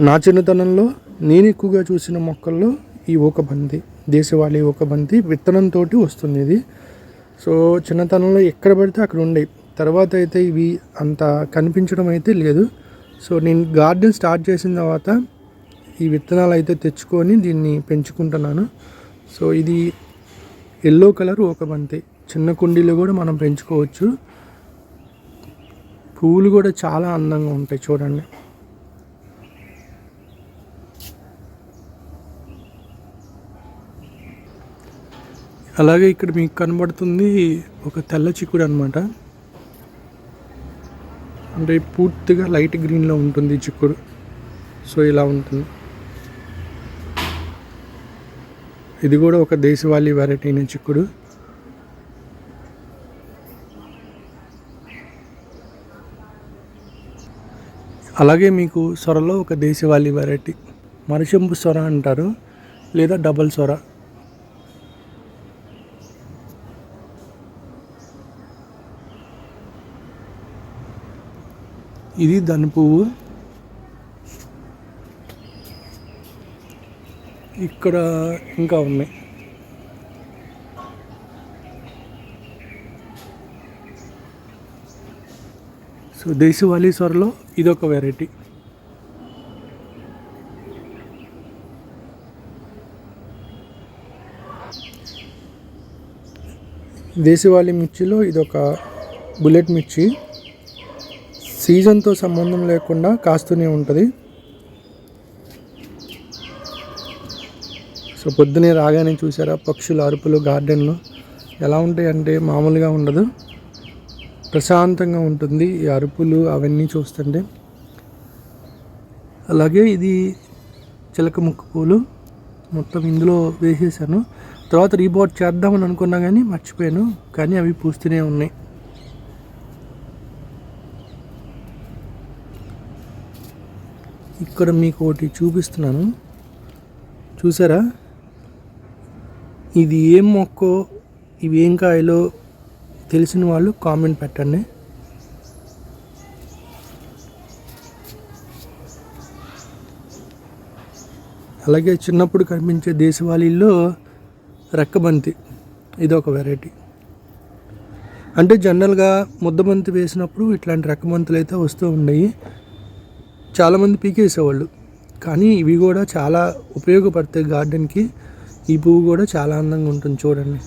నా చిన్నతనంలో నేను ఎక్కువగా చూసిన మొక్కల్లో ఈ ఊకబంతి దేశవాళీ ఊకబంతి విత్తనంతో వస్తుంది ఇది. సో చిన్నతనంలో ఎక్కడ పడితే అక్కడ ఉండే. తర్వాత అయితే ఇవి అంత కనిపించడం అయితే లేదు. సో నేను గార్డెన్ స్టార్ట్ చేసిన తర్వాత ఈ విత్తనాలు అయితే తెచ్చుకొని దీన్ని పెంచుకుంటున్నాను. సో ఇది ఎల్లో కలర్ ఒక బంతి. చిన్న కుండీలో కూడా మనం పెంచుకోవచ్చు. పువ్వులు కూడా చాలా అందంగా ఉంటాయి చూడండి. అలాగే ఇక్కడ మీకు కనబడుతుంది ఒక తెల్ల చిక్కుడు అనమాట అంటే పూర్తిగా లైట్ గ్రీన్లో ఉంటుంది చిక్కుడు. సో ఇలా ఉంటుంది. ఇది కూడా ఒక దేశవాళీ వెరైటీ అయిన చిక్కుడు. అలాగే మీకు సొరలో ఒక దేశవాళీ వెరైటీ మరిచెంపు సొర అంటారు లేదా డబల్ సొర. ఇది దాని పువ్వు. ఇక్కడ ఇంకా ఉన్నాయి. సో దేశవాళీ సొరలో ఇదొక వెరైటీ. దేశవాళీ మిర్చిలో ఇదొక బుల్లెట్ మిర్చి. సీజన్తో సంబంధం లేకుండా కాస్తూనే ఉంటుంది. సో పొద్దునే రాగానే చూసారా పక్షుల అరుపులు గార్డెన్లో ఎలా ఉంటాయి అంటే మామూలుగా ఉండదు. ప్రశాంతంగా ఉంటుంది ఈ అరుపులు అవన్నీ చూస్తుంటే. అలాగే ఇది చిలక ముక్కు పూలు మొత్తం ఇందులో వేసేసాను. తర్వాత రీబోట్ చేద్దామని అనుకున్నా కానీ మర్చిపోయాను కానీ అవి పూస్తూనే ఉన్నాయి. ఇక్కడ మీకు ఒకటి చూపిస్తున్నాను. చూసారా? ఇది ఏం మొక్కో ఇవి ఏం కాయలో తెలిసిన వాళ్ళు కామెంట్ పెట్టండి. అలాగే చిన్నప్పుడు కనిపించే దేశవాళీల్లో రెక్కబంతి ఇది ఒక వెరైటీ. అంటే జనరల్గా ముద్దబంతి వేసినప్పుడు ఇట్లాంటి రెక్కబంతులు అయితే వస్తూ ఉన్నాయి చాలామంది పీకేసేవాళ్ళు. కానీ ఇవి కూడా చాలా ఉపయోగపడతాయి గార్డెన్కి. ఈ పువ్వు కూడా చాలా అందంగా ఉంటుంది చూడండి.